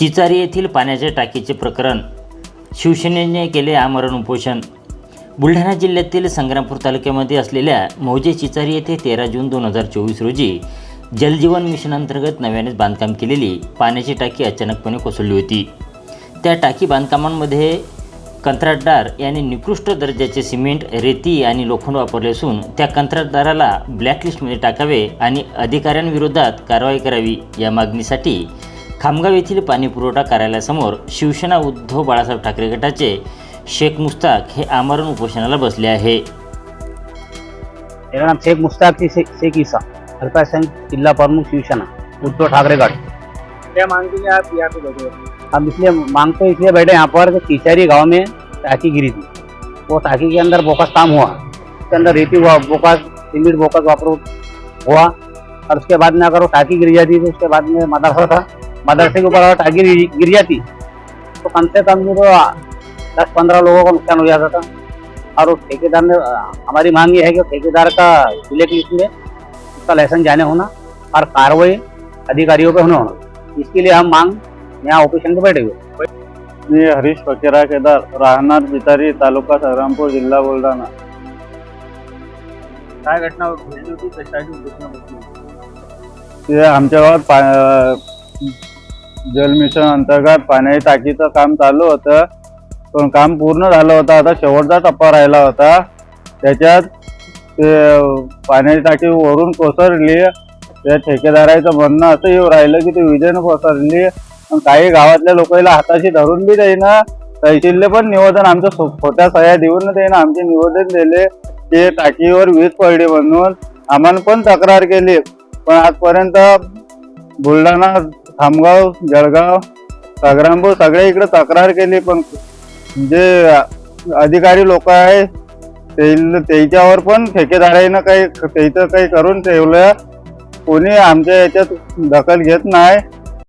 चिचारी येथील पाण्याच्या टाकीचे प्रकरण. शिवसेनेने केले आमरण उपोषण. बुलढाणा जिल्ह्यातील संग्रामपूर तालुक्यामध्ये असलेल्या मौजे चिचारी येथे तेरा जून दोन हजार चोवीस रोजी जलजीवन मिशन अंतर्गत नव्यानेच बांधकाम केलेली पाण्याची टाकी अचानकपणे कोसळली होती. त्या टाकी बांधकामांमध्ये कंत्राटदार यांनी निकृष्ट दर्जाचे सिमेंट रेती आणि लोखंड वापरले असून त्या कंत्राटदाराला ब्लॅकलिस्टमध्ये टाकावे आणि अधिकाऱ्यांविरोधात कारवाई करावी या मागणीसाठी खामगाव येथील पाणीपुरवठा कार्यालयासमोर शिवसेना उद्धव बाळासाहेब ठाकरे गटाचे शेख मुस्ताक हे आमरण उपोषणाला बसले आहे. मेरा नाम शेख मुश्ताक थी शेख ईसा हल्का संघ जिला प्रमुख शिवसेना उद्धव ठाकरे गढ़ क्या मांगते हैं आप यहाँ पे बैठे हो? हम इसलिए मांग तो इसलिए बैठे यहाँ पर कीचरी गांव में टाकी गिरी थी। वो टाकी के अंदर बोकस काम हुआ। उसके अंदर रेती हुआ बोकस सीमेंट बोकस वापरो हुआ। और उसके बाद में अगर वो टाकी गिर जाती तो उसके बाद में मदरसा था मदरसे के ऊपर अगर टाकी गिर गिर जाती तो कम से कम जो दस पंद्रह लोगों का नुकसान हो जाता था और वो ठेकेदार ने हमारी मांग ये है कि ठेकेदार का ब्लैक लिस्ट में उसका लाइसेंस जाने होना और कार्रवाई अधिकारियों पे होना होना इसके लिए हम मांग यहाँ ऑपरेशन पे बैठे हुए मी हरीश फकीरा केदार राहणार बितारी तालुका संग्रामपूर जिल्हा बुलढाणा काय घटना घडली होती कशाची घटना? ते आमच्या गावात पा जल मिशन अंतर्गत पाण्याची टाकीचं काम चालू होतं. पण काम पूर्ण झालं होतं. आता शेवटचा टप्पा राहिला होता. त्याच्यात ते पाण्याची टाकी वरून कोसळली. त्या ठेकेदाराचं म्हणणं असं येऊ राहिलं की ती विजेनं कोसळली. पण काही गावातल्या लोकांना हाताशी धरून बी देईना. तहसीलले पण निवेदन आमच्या खोट्या सह्या देऊन देईना. आमचे निवेदन दिले ते टाकीवर वीज पडली म्हणून. आम्हाला पण तक्रार केली. पण आजपर्यंत बुलढाणा खामगाव जळगाव सागरांबूर सगळे इकडे तक्रार केली पण जे अधिकारी लोक आहे ते- त्याच्यावर पण ठेकेदाराईनं काही त्याचं काही करून ठेवलं. कोणी आमच्या याच्यात दखल घेत नाही.